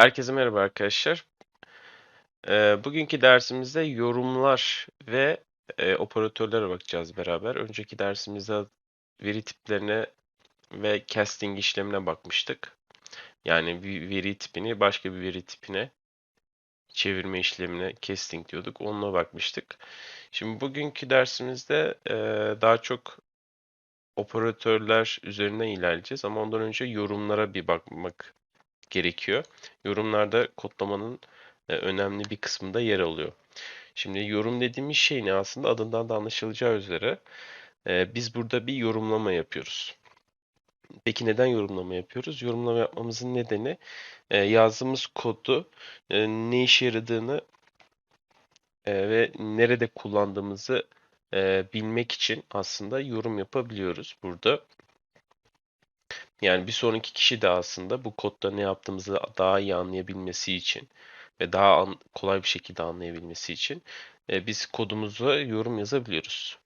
Herkese merhaba arkadaşlar. Ee, bugünkü dersimizde yorumlar ve e, operatörlere bakacağız beraber. Önceki dersimizde veri tiplerine ve casting işlemine bakmıştık. Yani bir veri tipini başka bir veri tipine çevirme işlemine casting diyorduk. Onunla bakmıştık. Şimdi bugünkü dersimizde e, daha çok operatörler üzerinden ilerleyeceğiz ama ondan önce yorumlara bir bakmak gerekiyor. Yorumlarda kodlamanın e, önemli bir kısmında yer alıyor. Şimdi yorum dediğimiz şey ne aslında adından da anlaşılacağı üzere e, biz burada bir yorumlama yapıyoruz. Peki neden yorumlama yapıyoruz? Yorumlama yapmamızın nedeni e, yazdığımız kodu ne işe yaradığını ve nerede kullandığımızı bilmek için aslında yorum yapabiliyoruz burada. Yani bir sonraki kişi de aslında bu kodda ne yaptığımızı daha iyi anlayabilmesi için ve daha an- kolay bir şekilde anlayabilmesi için e, biz kodumuza yorum yazabiliyoruz.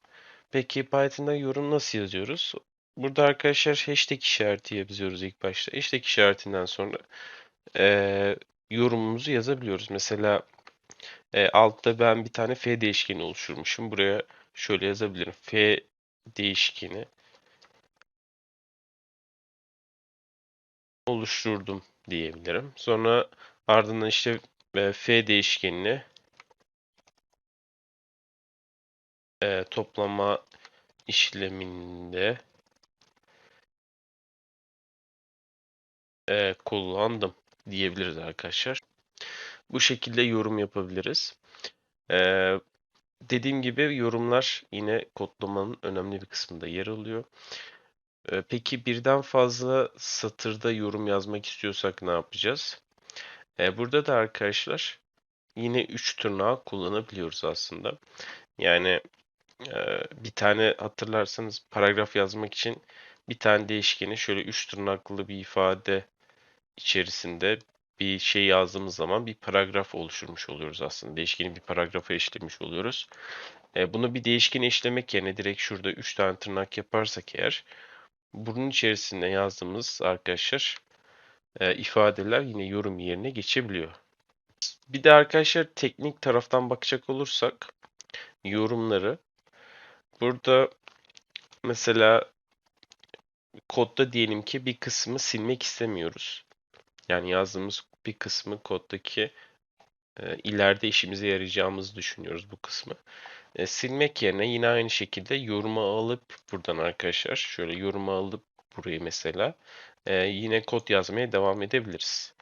Peki Python'da yorum nasıl yazıyoruz? Burada arkadaşlar hashtag işareti yazıyoruz ilk başta. Hashtag işaretinden sonra e, yorumumuzu yazabiliyoruz. Mesela e, altta ben bir tane f değişkeni oluşturmuşum. Buraya şöyle yazabilirim. f değişkeni oluşturdum diyebilirim. Sonra ardından işte e, f değişkenini e, toplama işleminde e, kullandım diyebiliriz arkadaşlar. Bu şekilde yorum yapabiliriz. Dediğim gibi yorumlar yine kodlamanın önemli bir kısmında yer alıyor. Peki birden fazla satırda yorum yazmak istiyorsak ne yapacağız? Burada da arkadaşlar yine 3 tırnağı kullanabiliyoruz aslında. Yani bir tane hatırlarsanız paragraf yazmak için bir tane değişkeni şöyle 3 tırnaklı bir ifade içerisinde bir şey yazdığımız zaman bir paragraf oluşturmuş oluyoruz aslında. Değişkeni bir paragrafa eşlemiş oluyoruz. Bunu bir değişkene eşlemek yerine direkt şurada 3 tane tırnak yaparsak eğer bunun içerisinde yazdığımız arkadaşlar e, ifadeler yine yorum yerine geçebiliyor. Bir de arkadaşlar teknik taraftan bakacak olursak yorumları burada mesela kodda diyelim ki bir kısmı silmek istemiyoruz. Yani yazdığımız bir kısmı koddaki e, ileride işimize yarayacağımızı düşünüyoruz bu kısmı. E, silmek yerine yine aynı şekilde yoruma alıp buradan arkadaşlar şöyle yoruma alıp burayı mesela e, yine kod yazmaya devam edebiliriz.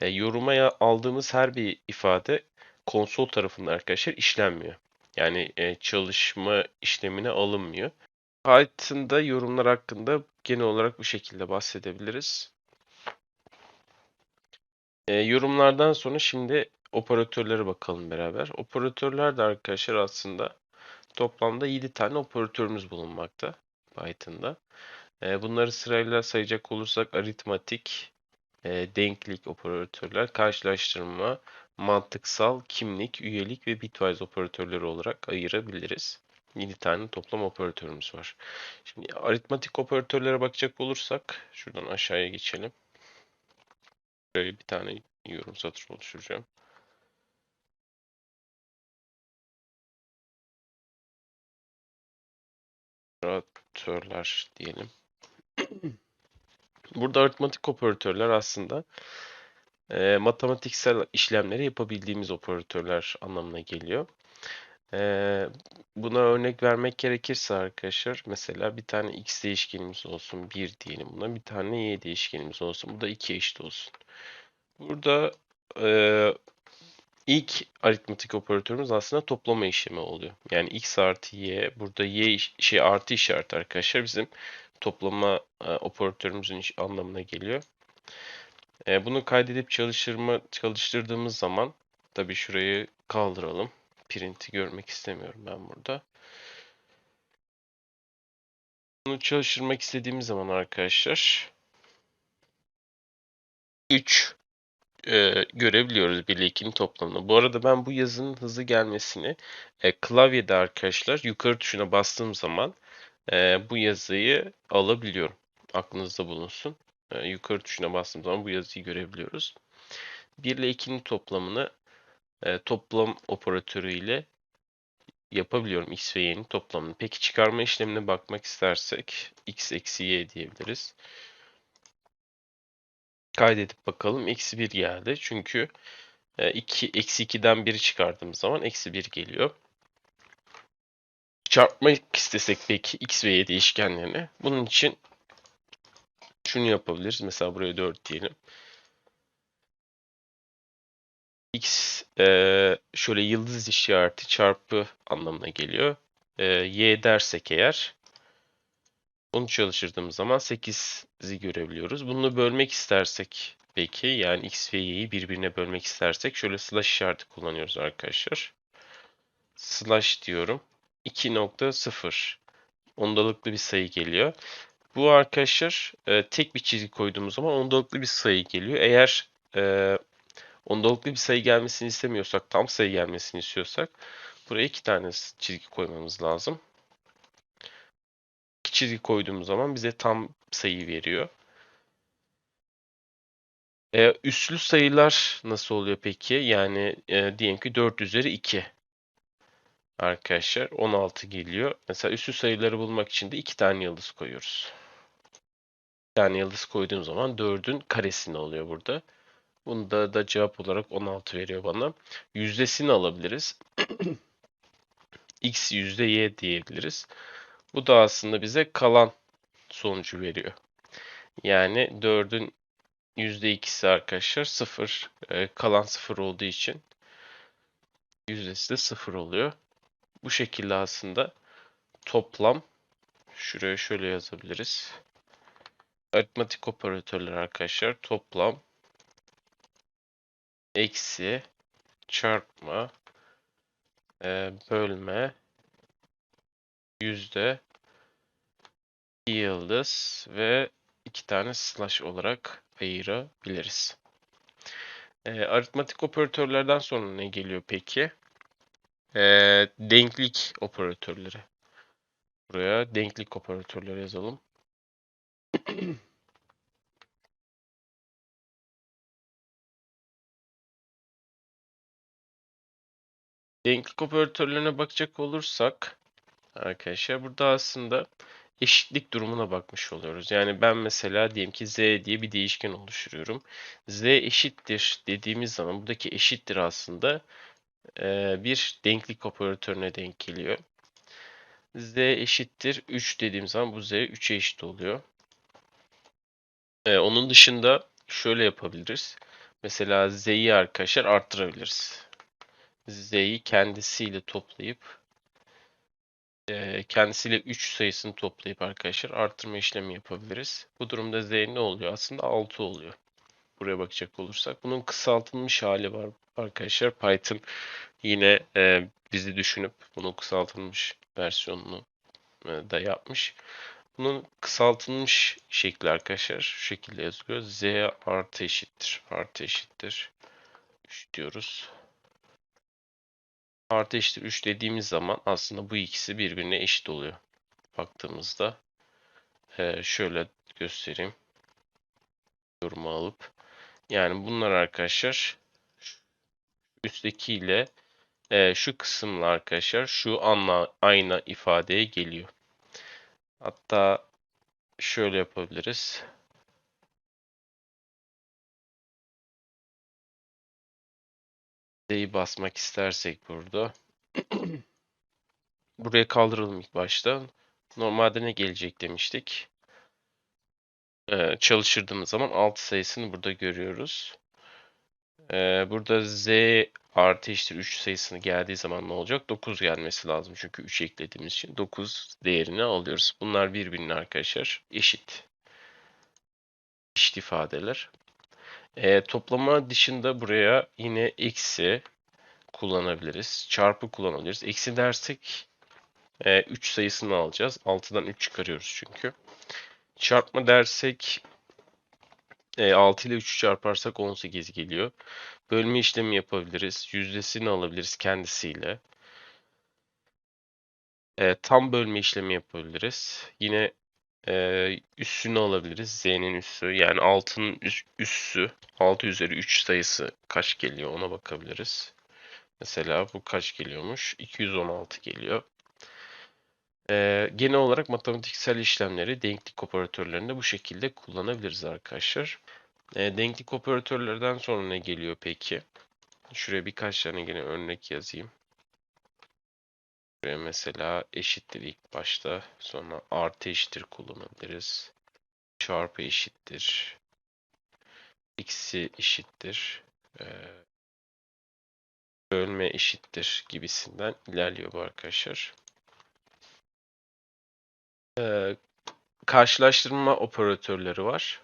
E, yoruma aldığımız her bir ifade konsol tarafında arkadaşlar işlenmiyor. Yani e, çalışma işlemine alınmıyor. Python'da yorumlar hakkında genel olarak bu şekilde bahsedebiliriz. E, yorumlardan sonra şimdi operatörlere bakalım beraber. Operatörler de arkadaşlar aslında toplamda 7 tane operatörümüz bulunmakta Python'da. E, bunları sırayla sayacak olursak aritmatik, e, denklik operatörler, karşılaştırma, mantıksal, kimlik, üyelik ve bitwise operatörleri olarak ayırabiliriz. 7 tane toplam operatörümüz var. Şimdi aritmatik operatörlere bakacak olursak şuradan aşağıya geçelim. Böyle bir tane yorum satır oluşturacağım. Operatörler diyelim. Burada aritmatik operatörler aslında e, matematiksel işlemleri yapabildiğimiz operatörler anlamına geliyor. E, buna örnek vermek gerekirse arkadaşlar mesela bir tane x değişkenimiz olsun 1 diyelim buna bir tane y değişkenimiz olsun bu da 2 eşit olsun. Burada e, ilk aritmatik operatörümüz aslında toplama işlemi oluyor. Yani x artı y burada y şey artı işareti arkadaşlar bizim toplama e, operatörümüzün anlamına geliyor. E, bunu kaydedip çalıştırma çalıştırdığımız zaman tabii şurayı kaldıralım. Print'i görmek istemiyorum ben burada. Bunu çalıştırmak istediğimiz zaman arkadaşlar 3 e, görebiliyoruz 1 ile 2'nin toplamını. Bu arada ben bu yazının hızlı gelmesini e, klavyede arkadaşlar yukarı tuşuna bastığım zaman e, bu yazıyı alabiliyorum. Aklınızda bulunsun. E, yukarı tuşuna bastığım zaman bu yazıyı görebiliyoruz. 1 ile 2'nin toplamını e, toplam operatörü ile yapabiliyorum x ve y'nin toplamını. Peki çıkarma işlemine bakmak istersek x eksi y diyebiliriz. Kaydedip bakalım. Eksi 1 geldi. Çünkü e, 2, eksi 2'den 1'i çıkardığımız zaman eksi 1 geliyor. Çarpmak istesek peki x ve y değişkenlerini. Bunun için şunu yapabiliriz. Mesela buraya 4 diyelim. x e, şöyle yıldız işareti çarpı anlamına geliyor. E, y dersek eğer bunu çalıştırdığımız zaman 8'i görebiliyoruz. Bunu bölmek istersek peki yani x ve y'yi birbirine bölmek istersek şöyle slash işareti kullanıyoruz arkadaşlar. Slash diyorum. 2.0 ondalıklı bir sayı geliyor. Bu arkadaşlar e, tek bir çizgi koyduğumuz zaman ondalıklı bir sayı geliyor. Eğer e, ondalıklı bir sayı gelmesini istemiyorsak, tam sayı gelmesini istiyorsak buraya iki tane çizgi koymamız lazım. Çizgi koyduğumuz zaman bize tam sayı veriyor. E, üslü sayılar nasıl oluyor peki? Yani e, diyelim ki 4 üzeri 2 arkadaşlar 16 geliyor. Mesela üslü sayıları bulmak için de 2 tane yıldız koyuyoruz. Bir tane yıldız koyduğum zaman 4'ün karesini oluyor burada. Bunda da cevap olarak 16 veriyor bana. Yüzdesini alabiliriz. X yüzde Y diyebiliriz. Bu da aslında bize kalan sonucu veriyor. Yani 4'ün %2'si arkadaşlar 0. E, kalan 0 olduğu için yüzdesi de 0 oluyor. Bu şekilde aslında toplam şuraya şöyle yazabiliriz. Aritmatik operatörler arkadaşlar toplam eksi çarpma e, bölme yüzde yıldız ve iki tane slash olarak ayırabiliriz. E, aritmatik operatörlerden sonra ne geliyor peki? E, denklik operatörleri. Buraya denklik operatörleri yazalım. Denklik operatörlerine bakacak olursak arkadaşlar burada aslında eşitlik durumuna bakmış oluyoruz. Yani ben mesela diyelim ki z diye bir değişken oluşturuyorum. z eşittir dediğimiz zaman buradaki eşittir aslında e, bir denklik operatörüne denk geliyor. z eşittir 3 dediğim zaman bu z 3'e eşit oluyor. E, onun dışında şöyle yapabiliriz. Mesela z'yi arkadaşlar arttırabiliriz. z'yi kendisiyle toplayıp e, kendisiyle 3 sayısını toplayıp arkadaşlar arttırma işlemi yapabiliriz. Bu durumda z ne oluyor? Aslında 6 oluyor. Buraya bakacak olursak. Bunun kısaltılmış hali var arkadaşlar. Python yine e, bizi düşünüp bunun kısaltılmış versiyonunu e, da yapmış. Bunun kısaltılmış şekli arkadaşlar şu şekilde yazılıyor. Z artı eşittir. Artı eşittir. 3 diyoruz. Artı eşittir 3 dediğimiz zaman aslında bu ikisi birbirine eşit oluyor. Baktığımızda ee, şöyle göstereyim. Yorumu alıp. Yani bunlar arkadaşlar üstteki ile e, şu kısımla arkadaşlar şu anla aynı ifadeye geliyor. Hatta şöyle yapabiliriz. D'yi basmak istersek burada. Buraya kaldıralım ilk başta. Normalde ne gelecek demiştik. Ee, çalıştırdığımız zaman 6 sayısını burada görüyoruz. Ee, burada z artı eşittir 3 sayısını geldiği zaman ne olacak? 9 gelmesi lazım. Çünkü 3 eklediğimiz için 9 değerini alıyoruz. Bunlar birbirine arkadaşlar eşit. Eşit ifadeler. E, toplama dışında buraya yine eksi kullanabiliriz. Çarpı kullanabiliriz. Eksi dersek e, 3 sayısını alacağız. 6'dan 3 çıkarıyoruz çünkü. Çarpma dersek e, 6 ile 3'ü çarparsak 18 geliyor. Bölme işlemi yapabiliriz. Yüzdesini alabiliriz kendisiyle. E, tam bölme işlemi yapabiliriz. Yine e, üssünü alabiliriz. Z'nin üssü yani 6'nın üs- üssü 6 üzeri 3 sayısı kaç geliyor ona bakabiliriz. Mesela bu kaç geliyormuş? 216 geliyor. Ee, genel olarak matematiksel işlemleri denklik operatörlerinde bu şekilde kullanabiliriz arkadaşlar. Ee, denklik operatörlerden sonra ne geliyor peki? Şuraya birkaç tane yine örnek yazayım. Şuraya mesela eşittir ilk başta. Sonra artı eşittir kullanabiliriz. Çarpı eşittir. X'i eşittir. Ee, bölme eşittir gibisinden ilerliyor bu arkadaşlar. Ee, karşılaştırma operatörleri var.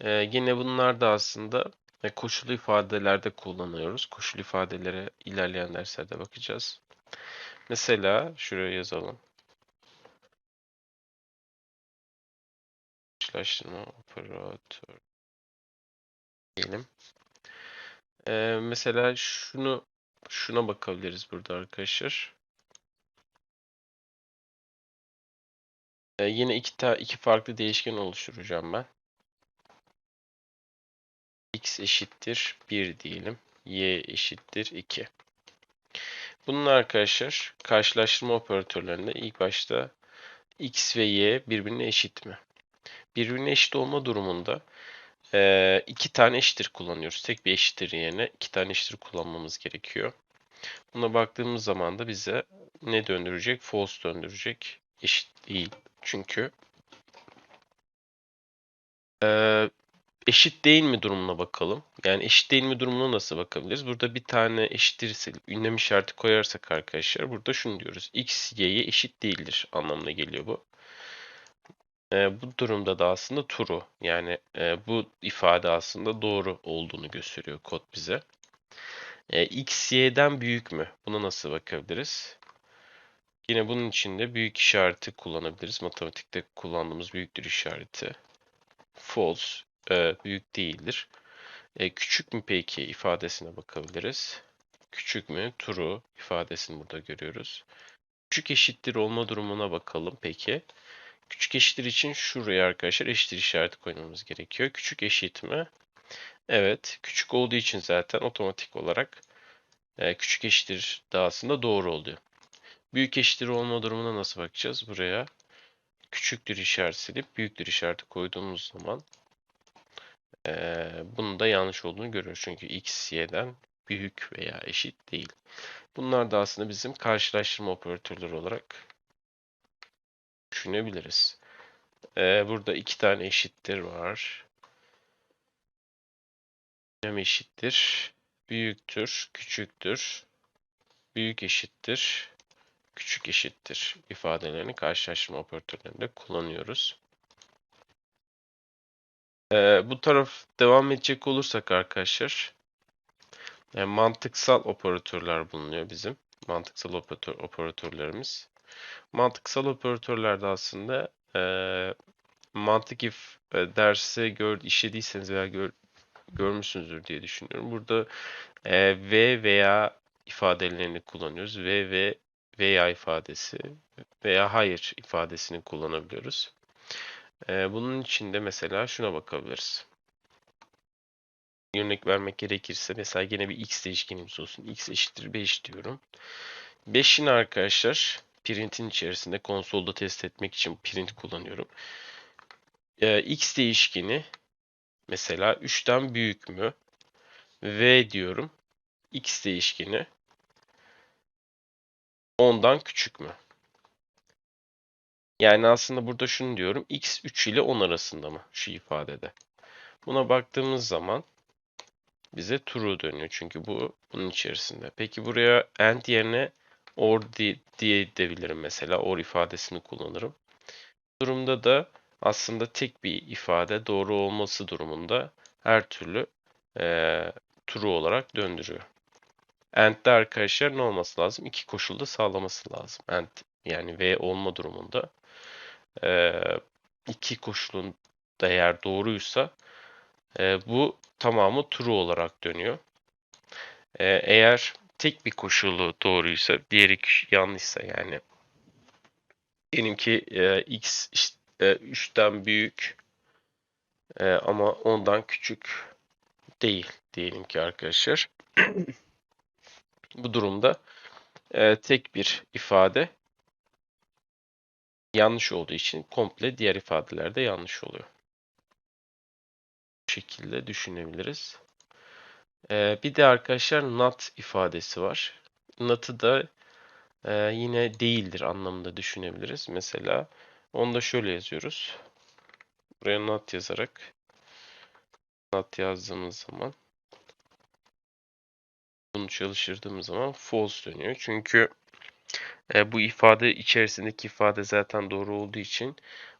Ee, yine bunlar da aslında e, koşul ifadelerde kullanıyoruz. Koşul ifadelere ilerleyen derslerde bakacağız. Mesela şuraya yazalım. Karşılaştırma operatör diyelim. Ee, mesela şunu şuna bakabiliriz burada arkadaşlar. Ee, yine iki ta iki farklı değişken oluşturacağım ben. x eşittir 1 diyelim. y eşittir 2. Bunun arkadaşlar karşılaştırma operatörlerinde ilk başta x ve y birbirine eşit mi? Birbirine eşit olma durumunda iki tane eşittir kullanıyoruz. Tek bir eşittir yerine iki tane eşittir kullanmamız gerekiyor. Buna baktığımız zaman da bize ne döndürecek? False döndürecek. Eşit değil. Çünkü eşit değil mi durumuna bakalım. Yani eşit değil mi durumuna nasıl bakabiliriz? Burada bir tane eşittirse ünlem işareti koyarsak arkadaşlar burada şunu diyoruz. x y'ye eşit değildir anlamına geliyor bu. Ee, bu durumda da aslında true yani e, bu ifade aslında doğru olduğunu gösteriyor kod bize. E, x y'den büyük mü? Buna nasıl bakabiliriz? Yine bunun için de büyük işareti kullanabiliriz. Matematikte kullandığımız büyüktür işareti. False e, büyük değildir. E, küçük mü peki ifadesine bakabiliriz. Küçük mü? True ifadesini burada görüyoruz. Küçük eşittir olma durumuna bakalım peki. Küçük eşittir için şuraya arkadaşlar eşittir işareti koymamız gerekiyor. Küçük eşit mi? Evet. Küçük olduğu için zaten otomatik olarak e, küçük eşittir de aslında doğru oluyor. Büyük eşittir olma durumuna nasıl bakacağız? Buraya küçüktür işareti silip büyüktür işareti koyduğumuz zaman ee, bunun da yanlış olduğunu görüyoruz. Çünkü x, y'den büyük veya eşit değil. Bunlar da aslında bizim karşılaştırma operatörleri olarak düşünebiliriz. Ee, burada iki tane eşittir var. Hem eşittir, büyüktür, küçüktür, büyük eşittir, küçük eşittir ifadelerini karşılaştırma operatörlerinde kullanıyoruz. Ee, bu taraf devam edecek olursak arkadaşlar yani mantıksal operatörler bulunuyor bizim. Mantıksal operatör, operatörlerimiz. Mantıksal operatörlerde aslında e, mantık if e, dersi gör, işlediyseniz veya gör, görmüşsünüzdür diye düşünüyorum. Burada e, ve veya ifadelerini kullanıyoruz. Ve ve veya ifadesi veya hayır ifadesini kullanabiliyoruz. Bunun için de mesela şuna bakabiliriz. Örnek vermek gerekirse mesela yine bir x değişkenimiz olsun. x eşittir 5 diyorum. 5'in arkadaşlar print'in içerisinde konsolda test etmek için print kullanıyorum. X değişkeni mesela 3'ten büyük mü? v diyorum. x değişkeni 10'dan küçük mü? Yani aslında burada şunu diyorum. X 3 ile 10 arasında mı şu ifadede? Buna baktığımız zaman bize true dönüyor. Çünkü bu bunun içerisinde. Peki buraya and yerine or diye, edebilirim mesela. Or ifadesini kullanırım. Bu durumda da aslında tek bir ifade doğru olması durumunda her türlü e, true olarak döndürüyor. AND'de arkadaşlar ne olması lazım? İki koşulda sağlaması lazım. AND yani V olma durumunda e, iki koşulun değer doğruysa e, bu tamamı true olarak dönüyor. E, eğer tek bir koşulu doğruysa, diğeri yanlışsa yani diyelim ki e, x e, 3'ten büyük e, ama ondan küçük değil diyelim ki arkadaşlar. Bu durumda e, tek bir ifade yanlış olduğu için komple diğer ifadeler de yanlış oluyor. Bu şekilde düşünebiliriz. E, bir de arkadaşlar not ifadesi var. Not'ı da e, yine değildir anlamında düşünebiliriz. Mesela onu da şöyle yazıyoruz. Buraya not yazarak not yazdığımız zaman bunu çalıştırdığımız zaman false dönüyor. Çünkü e, bu ifade içerisindeki ifade zaten doğru olduğu için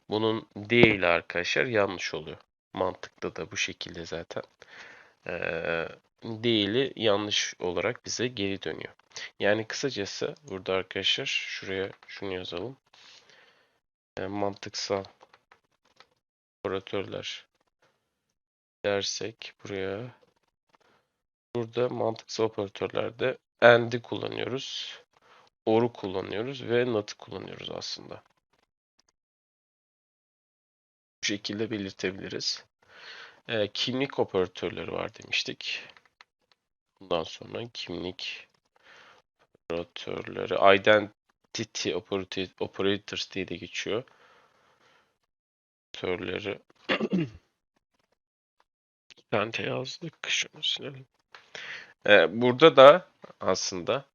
bunun değil arkadaşlar yanlış oluyor. Mantıkta da bu şekilde zaten. E, değili yanlış olarak bize geri dönüyor. Yani kısacası burada arkadaşlar şuraya şunu yazalım. E, mantıksal operatörler dersek buraya burada mantıksal operatörlerde and'i kullanıyoruz. Or'u kullanıyoruz ve not'ı kullanıyoruz aslında. Bu şekilde belirtebiliriz. E, kimlik operatörleri var demiştik. Bundan sonra kimlik operatörleri identity operators diye de geçiyor. Operatörleri Dante yazdık. Şunu silelim. Ee, burada da aslında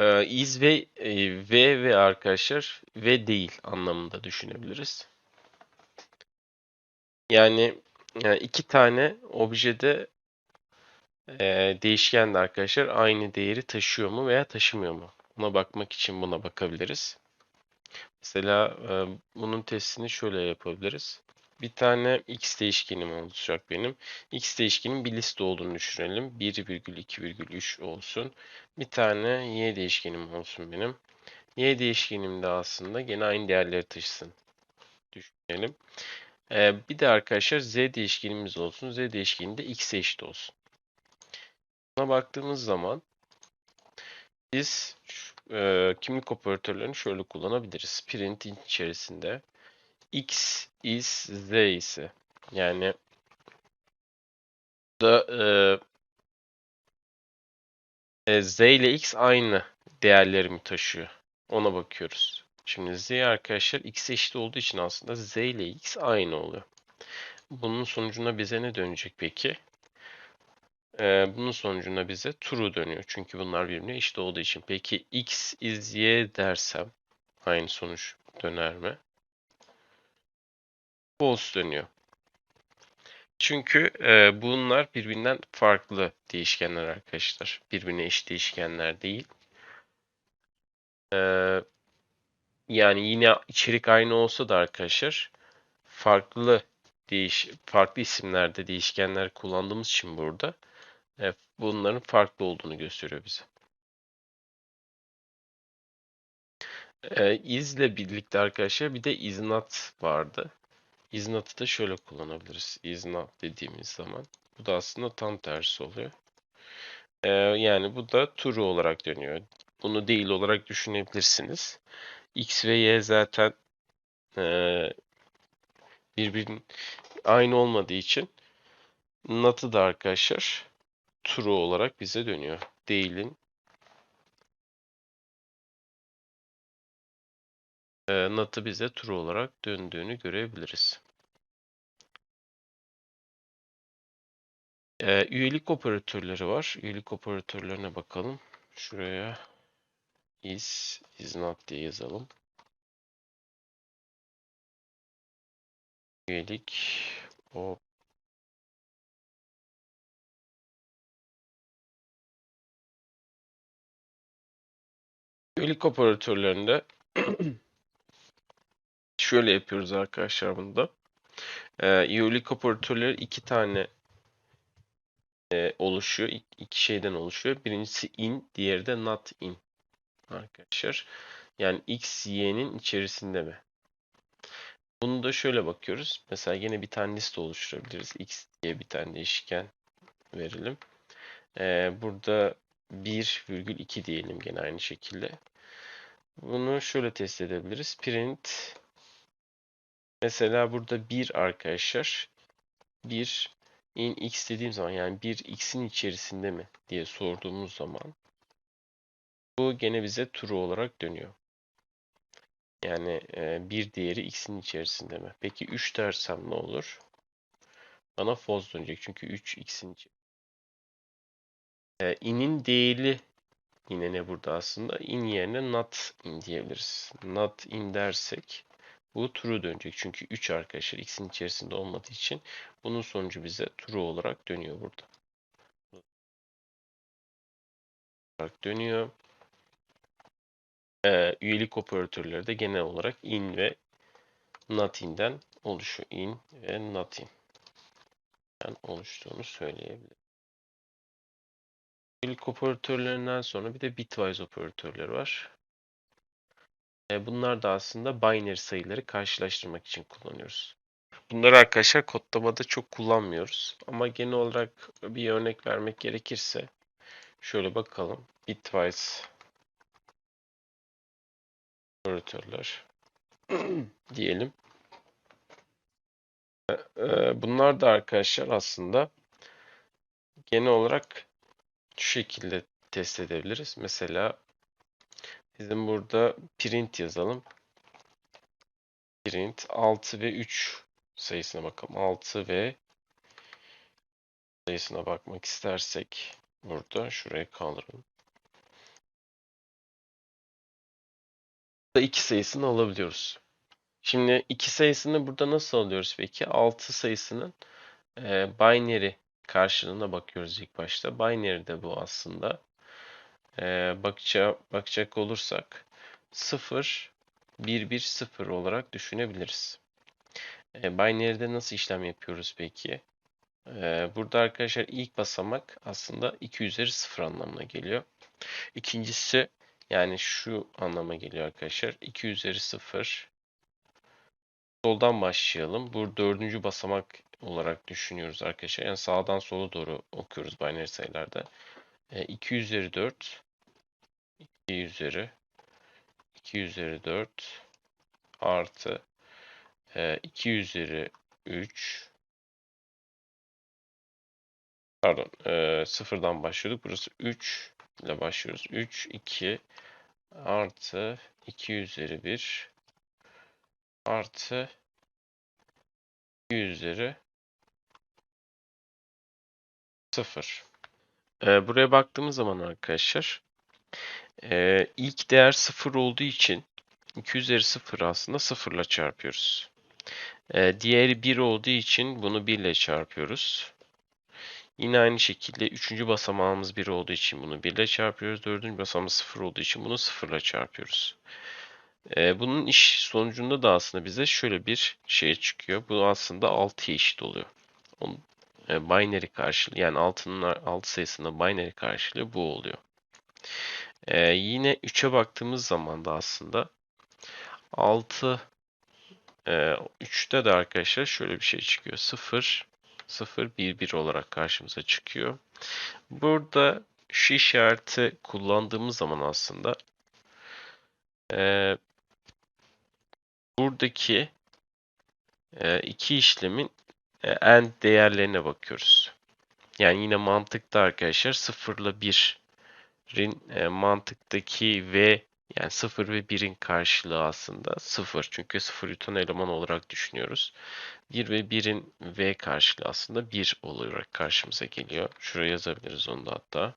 e, is ve e, ve ve arkadaşlar ve değil anlamında düşünebiliriz. Yani, yani iki tane objede e, değişken de arkadaşlar aynı değeri taşıyor mu veya taşımıyor mu? Buna bakmak için buna bakabiliriz. Mesela e, bunun testini şöyle yapabiliriz. Bir tane x değişkenim olacak benim. x değişkenin bir liste olduğunu düşünelim. 1,2,3 olsun. Bir tane y değişkenim olsun benim. y değişkenim de aslında gene aynı değerleri taşısın. Düşünelim. Ee, bir de arkadaşlar z değişkenimiz olsun. z değişkeni de x'e eşit olsun. Buna baktığımız zaman biz e, kimlik operatörlerini şöyle kullanabiliriz. Print'in içerisinde x is z ise yani da e, e, z ile x aynı değerlerimi taşıyor. Ona bakıyoruz. Şimdi z arkadaşlar x eşit olduğu için aslında z ile x aynı oluyor. Bunun sonucunda bize ne dönecek peki? Ee, bunun sonucunda bize true dönüyor. Çünkü bunlar birbirine eşit olduğu için. Peki x is y dersem aynı sonuç döner mi? False dönüyor. Çünkü e, bunlar birbirinden farklı değişkenler arkadaşlar. Birbirine eşit değişkenler değil. E, yani yine içerik aynı olsa da arkadaşlar farklı değiş farklı isimlerde değişkenler kullandığımız için burada Evet, bunların farklı olduğunu gösteriyor bize. Ee, izle birlikte arkadaşlar bir de is not vardı. Is not'ı da şöyle kullanabiliriz. Is not dediğimiz zaman. Bu da aslında tam tersi oluyor. Ee, yani bu da true olarak dönüyor. Bunu değil olarak düşünebilirsiniz. X ve Y zaten e, birbirinin aynı olmadığı için not'ı da arkadaşlar true olarak bize dönüyor. Değilin e, not'ı bize true olarak döndüğünü görebiliriz. E, üyelik operatörleri var. Üyelik operatörlerine bakalım. Şuraya is, is not diye yazalım. Üyelik o Üyelik operatörlerinde şöyle yapıyoruz arkadaşlar bunda. Ee, üyelik operatörleri iki tane e, oluşuyor. İ iki şeyden oluşuyor. Birincisi in, diğeri de not in. Arkadaşlar. Yani x, y'nin içerisinde mi? Bunu da şöyle bakıyoruz. Mesela yine bir tane liste oluşturabiliriz. x diye bir tane değişken verelim. Ee, burada 1,2 diyelim gene aynı şekilde. Bunu şöyle test edebiliriz. Print mesela burada 1 arkadaşlar 1 in x dediğim zaman yani 1 x'in içerisinde mi diye sorduğumuz zaman bu gene bize true olarak dönüyor. Yani e, bir diğeri x'in içerisinde mi? Peki 3 dersem ne olur? Bana false dönecek çünkü 3 x'in içi. E, in'in değeri yine ne burada aslında? In yerine not in diyebiliriz. Not in dersek bu true dönecek. Çünkü 3 arkadaşlar x'in içerisinde olmadığı için bunun sonucu bize true olarak dönüyor burada. Olarak dönüyor. Ee, üyelik operatörleri de genel olarak in ve not in'den oluşuyor. In ve not in. Oluştuğunu söyleyebilirim. Üyelik operatörlerinden sonra bir de bitwise operatörleri var. Bunlar da aslında binary sayıları karşılaştırmak için kullanıyoruz. Bunları arkadaşlar kodlamada çok kullanmıyoruz. Ama genel olarak bir örnek vermek gerekirse şöyle bakalım. Bitwise operatörler diyelim. Bunlar da arkadaşlar aslında genel olarak şu şekilde test edebiliriz. Mesela bizim burada print yazalım. Print 6 ve 3 sayısına bakalım. 6 ve sayısına bakmak istersek burada şuraya kaldıralım. Burada 2 sayısını alabiliyoruz. Şimdi 2 sayısını burada nasıl alıyoruz peki? 6 sayısının e, binary karşılığına bakıyoruz ilk başta. Binary de bu aslında. E, bakacak, bakacak olursak 0 1 1 0 olarak düşünebiliriz. E, binary'de nasıl işlem yapıyoruz peki? E, burada arkadaşlar ilk basamak aslında 2 üzeri 0 anlamına geliyor. İkincisi yani şu anlama geliyor arkadaşlar. 2 üzeri 0 soldan başlayalım. Bu dördüncü basamak olarak düşünüyoruz arkadaşlar. Yani sağdan sola doğru okuyoruz binary sayılarda. E, 2 üzeri 4 2 üzeri 2 üzeri 4 artı e, 2 üzeri 3 pardon e, sıfırdan başlıyorduk. Burası 3 ile başlıyoruz. 3, 2 artı 2 üzeri 1 artı 2 üzeri 0. E, buraya baktığımız zaman arkadaşlar e, ilk değer 0 olduğu için 2 üzeri 0 aslında 0 ile çarpıyoruz. E, diğeri 1 olduğu için bunu 1 ile çarpıyoruz. Yine aynı şekilde 3. basamağımız 1 olduğu için bunu 1 ile çarpıyoruz. 4. basamağımız 0 olduğu için bunu 0 ile çarpıyoruz. E, bunun iş sonucunda da aslında bize şöyle bir şey çıkıyor. Bu aslında 6'ya eşit oluyor. Onun, e, binary karşılığı yani 6'nın 6 sayısında binary karşılığı bu oluyor. E, yine 3'e baktığımız zaman da aslında 6 e, 3'te de arkadaşlar şöyle bir şey çıkıyor. 0 0 1 1 olarak karşımıza çıkıyor. Burada şu işareti kullandığımız zaman aslında e, buradaki e, iki işlemin e, en değerlerine bakıyoruz. Yani yine mantıkta arkadaşlar 0 ile 1'in e, mantıktaki v yani 0 ve 1'in karşılığı aslında 0. Çünkü 0 yutan eleman olarak düşünüyoruz. 1 ve 1'in v karşılığı aslında 1 olarak karşımıza geliyor. Şuraya yazabiliriz onu da hatta.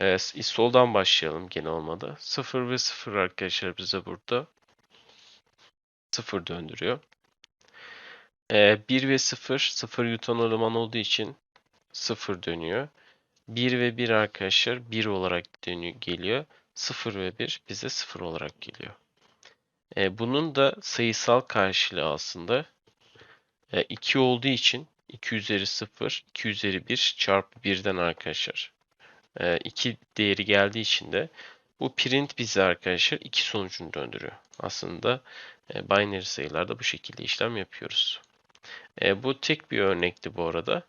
Ee, soldan başlayalım gene olmadı. 0 ve 0 arkadaşlar bize burada 0 döndürüyor. Ee, 1 ve 0, 0 yutan eleman olduğu için 0 dönüyor. 1 ve 1 arkadaşlar 1 olarak dönüyor, geliyor. 0 ve 1 bize 0 olarak geliyor. E, bunun da sayısal karşılığı aslında e, 2 olduğu için 2 üzeri 0, 2 üzeri 1 çarpı 1'den arkadaşlar. E, 2 değeri geldiği için de bu print bize arkadaşlar 2 sonucunu döndürüyor. Aslında e, binary sayılarda bu şekilde işlem yapıyoruz. E, bu tek bir örnekti bu arada.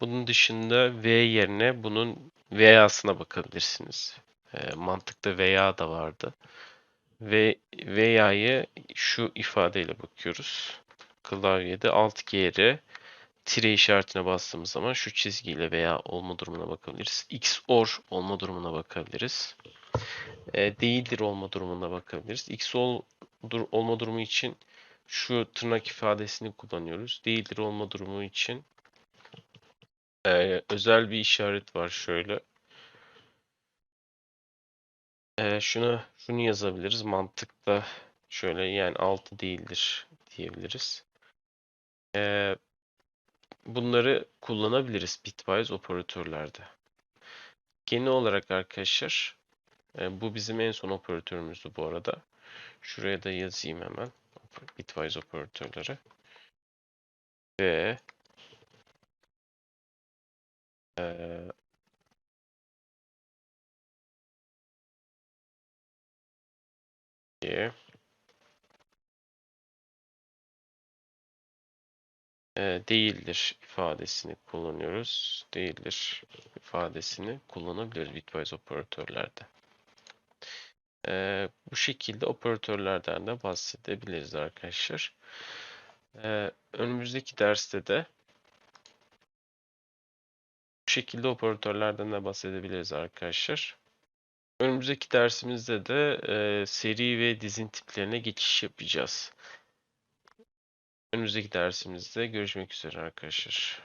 Bunun dışında V yerine bunun veya'sına bakabilirsiniz. E, mantıkta veya da vardı. ve veya'yı şu ifadeyle bakıyoruz. Klavyede alt G'ye tire işaretine bastığımız zaman şu çizgiyle veya olma durumuna bakabiliriz. XOR olma durumuna bakabiliriz. E, değildir olma durumuna bakabiliriz. XOR dur- olma durumu için şu tırnak ifadesini kullanıyoruz. Değildir olma durumu için e, özel bir işaret var şöyle. E, şuna şunu yazabiliriz. Mantıkta şöyle yani 6 değildir diyebiliriz. E, bunları kullanabiliriz bitwise operatörlerde. Genel olarak arkadaşlar e, bu bizim en son operatörümüzdü bu arada. Şuraya da yazayım hemen bitwise operatörleri. Ve e, diye e, değildir ifadesini kullanıyoruz. Değildir ifadesini kullanabiliriz bitwise operatörlerde. E, bu şekilde operatörlerden de bahsedebiliriz arkadaşlar. E, önümüzdeki derste de bu şekilde operatörlerden de bahsedebiliriz arkadaşlar. Önümüzdeki dersimizde de e, seri ve dizin tiplerine geçiş yapacağız. Önümüzdeki dersimizde görüşmek üzere arkadaşlar.